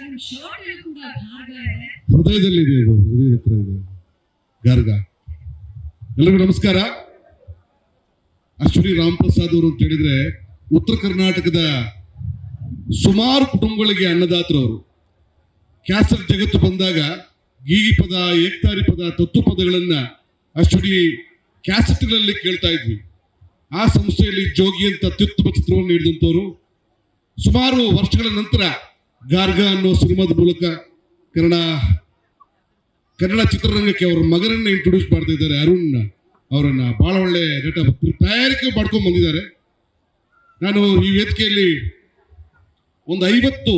Sir ನಿಮ್ ಕೂಡ ಭಾಗ ಹೃದಯದಲ್ಲಿ ಇದೆ ಅದು ಹೃದಯದ ಹತ್ರ ಇದೆ. ಗಾರ್ಗ. ಎಲ್ಲರಿಗೂ ನಮಸ್ಕಾರ. ಅಶ್ವಿನಿ ರಾಮ್ ಪ್ರಸಾದ್ ಅವರು ಅಂತ ಹೇಳಿದ್ರೆ ಉತ್ತರ ಕರ್ನಾಟಕದ ಸುಮಾರು ಕುಟುಂಬಗಳಿಗೆ ಅನ್ನದಾತರವರು ಕ್ಯಾಸರ್ ಜಗತ್ತು ಬಂದಾಗ ಗೀಗಿ ಪದ, ಏಕ್ತಾರಿ ಪದ, ತತ್ತು ಪದಗಳನ್ನ ಅಶ್ವಿನಿ ಕ್ಯಾಸೆಟ್ಗಳಲ್ಲಿ ಕೇಳ್ತಾ ಇದ್ವಿ. ಆ ಸಂಸ್ಥೆಯಲ್ಲಿ ಜೋಗಿ ಅಂತ ಅತ್ಯುತ್ತಮ ಚಿತ್ರವನ್ನು ನೀಡಿದಂಥವ್ರು. ಸುಮಾರು ವರ್ಷಗಳ ನಂತರ ಗಾರ್ಗ ಅನ್ನೋ ಸಿನಿಮಾದ ಮೂಲಕ ಕನ್ನಡ ಕನ್ನಡ ಚಿತ್ರರಂಗಕ್ಕೆ ಅವರ ಮಗನನ್ನ ಇಂಟ್ರೊಡ್ಯೂಸ್ ಮಾಡ್ತಾ ಇದ್ದಾರೆ ಅರುಣ್ ಅವರನ್ನ. ಬಹಳ ಒಳ್ಳೆ ನಟ ತಯಾರಿಕೆ ಮಾಡ್ಕೊಂಡು ಬಂದಿದ್ದಾರೆ. ನಾನು ಈ ವೇದಿಕೆಯಲ್ಲಿ ಒಂದು ಐವತ್ತು,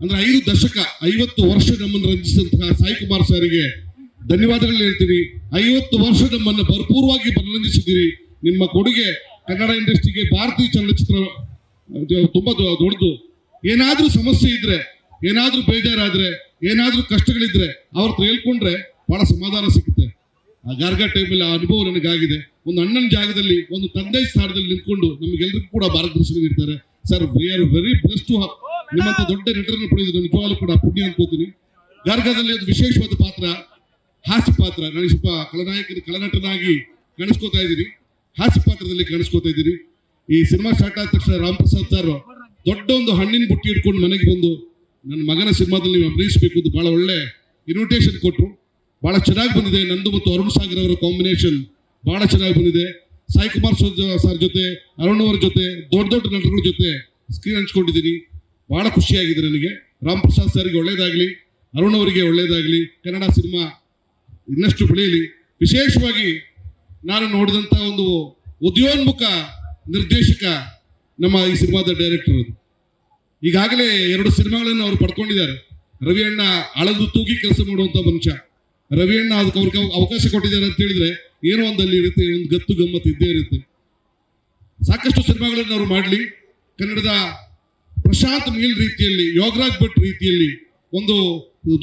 ಅಂದ್ರೆ ಐದು ದಶಕ, ಐವತ್ತು ವರ್ಷ ನಮ್ಮನ್ನು ರಂಜಿಸಿದಂತಹ ಸಾಯಿ ಕುಮಾರ್ ಸಾರಿಗೆ ಧನ್ಯವಾದಗಳನ್ನ ಹೇಳ್ತೀನಿ. ಐವತ್ತು ವರ್ಷ ನಮ್ಮನ್ನ ಭರ್ಪೂರ್ವಾಗಿ ಮನರಂಜಿಸಿದ್ದೀರಿ ನಿಮ್ಮ ಕೊಡುಗೆ ಕನ್ನಡ ಇಂಡಸ್ಟ್ರಿಗೆ ಭಾರತೀಯ ಚಲನಚಿತ್ರ ತುಂಬಾ ದೊಡ್ಡದು. ಏನಾದ್ರೂ ಸಮಸ್ಯೆ ಇದ್ರೆ, ಏನಾದ್ರೂ ಬೇಜಾರಾದ್ರೆ, ಏನಾದ್ರೂ ಕಷ್ಟಗಳಿದ್ರೆ ಅವ್ರ ಹತ್ರ ಹೇಳ್ಕೊಂಡ್ರೆ ಬಹಳ ಸಮಾಧಾನ ಸಿಗುತ್ತೆ. ಆ ಗಾರ್ಗಾ ಟೈಮಲ್ಲಿ ಆ ಅನುಭವ ನನಗಾಗಿದೆ. ಒಂದು ಅಣ್ಣನ ಜಾಗದಲ್ಲಿ, ಒಂದು ತಂದೆ ಸ್ಥಾನದಲ್ಲಿ ನಿಂತ್ಕೊಂಡು ನಮಗೆಲ್ಲರಿಗೂ ಕೂಡ ಮಾರ್ಗದರ್ಶನ ನೀಡ್ತಾರೆ sir we are very bless to ನಿಮ್ಮಂತ ದೊಡ್ಡ ನಟರನ್ನು ಪಡೆಯೋದು ನಿಜವಾಗ್ಲೂ ಕೂಡ ಪುಣ್ಯ ಅನ್ಕೋತೀನಿ. ಗಾರ್ಗದಲ್ಲಿ ಒಂದು ವಿಶೇಷವಾದ ಪಾತ್ರ, ಹಾಸ್ಯ ಪಾತ್ರ. ನಾನು ಸ್ವಲ್ಪ ಕಲನಾಯಕ ಕಲನಟನಾಗಿ ಕಾಣಿಸ್ಕೋತಾ ಇದ್ದೀನಿ. ಹಾಸ್ಯ ಪಾತ್ರದಲ್ಲಿ ಕಾಣಿಸ್ಕೋತಾ ಇದ್ದೀನಿ. ಈ ಸಿನಿಮಾ ಸ್ಟಾರ್ಟ್ ಆದ ತಕ್ಷಣ ರಾಮ್ ಪ್ರಸಾದ್ ಸರ್ ದೊಡ್ಡ ಒಂದು ಹಣ್ಣಿನ ಬುಟ್ಟಿ ಇಟ್ಕೊಂಡು ಮನೆಗೆ ಬಂದು ನನ್ನ ಮಗನ ಸಿನಿಮಾದಲ್ಲಿ ನೀವು ಅಭಿನಯಿಸಬೇಕು ಅಂತ ಬಹಳ ಒಳ್ಳೆ ಇನ್ವಿಟೇಷನ್ ಕೊಟ್ಟರು ಬಹಳ ಚೆನ್ನಾಗಿ ಬಂದಿದೆ. ನಂದು ಮತ್ತು ಅರುಣ್ ಸಾಗರ್ ಅವರ ಕಾಂಬಿನೇಷನ್ ಬಹಳ ಚೆನ್ನಾಗಿ ಬಂದಿದೆ. ಸಾಯಿ ಕುಮಾರ್ ಸರ್- ಜೊತೆ, ಅರುಣ್ ಅವರ ಜೊತೆ, ದೊಡ್ಡ ದೊಡ್ಡ ನಟಗಳ ಜೊತೆ ಸ್ಕ್ರೀನ್ ಹಂಚ್ಕೊಂಡಿದ್ದೀನಿ. ಬಹಳ ಖುಷಿಯಾಗಿದೆ ನನಗೆ. ರಾಮ್ ಪ್ರಸಾದ್ ಸರ್ಗೆ ಒಳ್ಳೇದಾಗಲಿ, ಅರುಣ್ ಅವರಿಗೆ ಒಳ್ಳೇದಾಗಲಿ, ಕನ್ನಡ ಸಿನಿಮಾ ಇನ್ನಷ್ಟು ಬೆಳೆಯಲಿ. ವಿಶೇಷವಾಗಿ ನಾನು ನೋಡಿದಂಥ ಒಂದು ಉದ್ಯೋನ್ಮುಖ ನಿರ್ದೇಶಕ ನಮ್ಮ ಈ ಸಿನಿಮಾದ ಡೈರೆಕ್ಟರ್ ಈಗಾಗಲೇ ಎರಡು ಸಿನಿಮಾಗಳನ್ನು ಅವರು ಪಡ್ಕೊಂಡಿದ್ದಾರೆ. ರವಿ ಅಣ್ಣ ಅಳದು ತೂಗಿ ಕೆಲಸ ಮಾಡುವಂತ ಮನುಷ್ಯ. ರವಿ ಅಣ್ಣ ಅದಕ್ಕೆ ಅವ್ರಿಗೆ ಅವ- ಅವಕಾಶ ಕೊಟ್ಟಿದ್ದಾರೆ ಅಂತ ಹೇಳಿದ್ರೆ ಏನೋ ಒಂದಲ್ಲಿ ಇರುತ್ತೆ, ಒಂದು ಗತ್ತು ಗಮ್ಮತ್ತು ಇದ್ದೇ ಇರುತ್ತೆ. ಸಾಕಷ್ಟು ಸಿನಿಮಾಗಳನ್ನು ಅವರು ಮಾಡಲಿ. ಕನ್ನಡದ ಪ್ರಶಾಂತ್ ಮೀಲ್ ರೀತಿಯಲ್ಲಿ, ಯೋಗರಾಜ್ ಭಟ್ ರೀತಿಯಲ್ಲಿ, ಒಂದು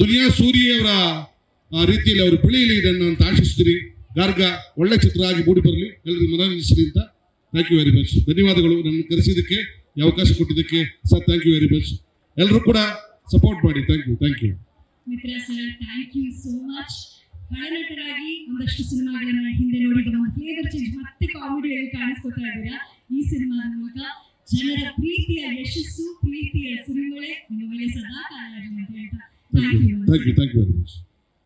ದುನಿಯಾ ಸೂರಿಯವರ ರೀತಿಯಲ್ಲಿ ಅವರು ಬೆಳೆಯಲಿ ಇದನ್ನು ಅಂತ ಆಶಿಸ್ತೀರಿ ಗಾರ್ಗ ಒಳ್ಳೆ ಚಿತ್ರ ಆಗಿ ಮೂಡಿ ಬರಲಿ. ಎಲ್ಲರಿಗೂ ಮನರಂಜಿಸಲಿ ಅಂತ ಥ್ಯಾಂಕ್ ಯು ವೆರಿ ಮಚ್ ಧನ್ಯವಾದಗಳು. ನನ್ನ ಕರೆಸಿದ್ದಕ್ಕೆ ಈ ಅವಕಾಶ ಕೊಟ್ಟಿದ್ದಕ್ಕೆ sir thank you very much ಎಲ್ಲರೂ ಕೂಡ ಸಪೋರ್ಟ್ ಮಾಡಿ. Thank you thank you Mitra sir thank you so much ಖಳನಟರಾಗಿ ಒಂದಷ್ಟು ಸಿನಿಮಾಗಳನ್ನ ಹಿಂದೆ ನೋಡಿದ ಫ್ಲೇವರ್ ಚೇಂಜ್ ಮತ್ತೆ ಕಾಮಿಡಿಯಲ್ಲಿ ಕಾಣಿಸ್ಕೊತಾ ಇದ್ದೀರಾ? ಈ ಸಿನಿಮಾದ ಮೂಲಕ ಜನರ ಪ್ರೀತಿಯ ಯಶಸ್ಸು ಪ್ರೀತಿಯ ಸಿರಿಮಳೆ ನಿಮ್ಮ ಮೇಲೆ ಸದಾ ಕಾಲ thank you thank you very much